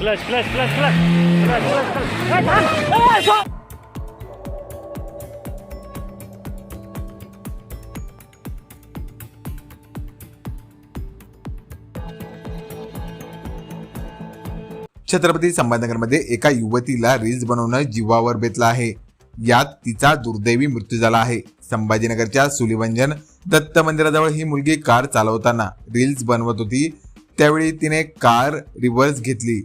Clutch clutch clutch clutch clutch clutch clutch Chhatrapati संभाजीनगरमध्ये एका युवतीला reels बनवणं जीवावर बेतलं आहे. यात तिचा दुर्दैवी मृत्यू झाला आहे. संभाजीनगरच्या सुलिवंजन दत्त मंदिराजवळ ही मुलगी कार चालवताना रील्स बनवत होती. त्यावेळी तिने कार रिव्हर्स घेतली.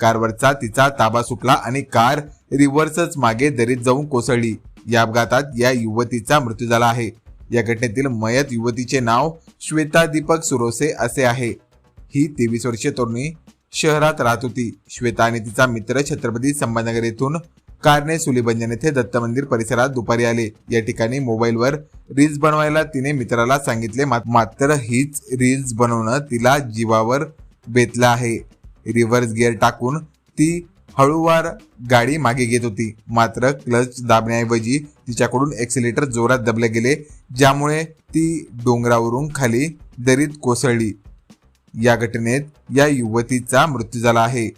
कारवरचा तिचा ताबा सुटला आणि कार रिव्हर्सच मागे दरीत जाऊन कोसळली. या अपघातात या युवतीचा मृत्यू झाला आहे. या घटनेतील मयत युवतीचे नाव श्वेता दीपक सुरोसे असे आहे. ही तेवीस वर्षीय तरुणी शहरात राहत होती. श्वेता आणि तिचा मित्र छत्रपती संभाजीनगर येथून कारने सुलीबंजन येथे दत्त मंदिर परिसरात दुपारी आले. या ठिकाणी मोबाईलवर रील्स बनवायला तिने मित्राला सांगितले मा- मात्र हीच रील्स बनवणं तिला जीवावर बेतलं आहे. रिव्हर्स गिअर टाकून ती हळूवार गाडी मागे घेत होती. मात्र क्लच दाबण्याऐवजी तिच्याकडून एक्सिलेटर जोरात दबले गेले ज्यामुळे ती डोंगरावरून खाली दरीत कोसळली. या घटनेत या युवतीचा मृत्यू झाला आहे.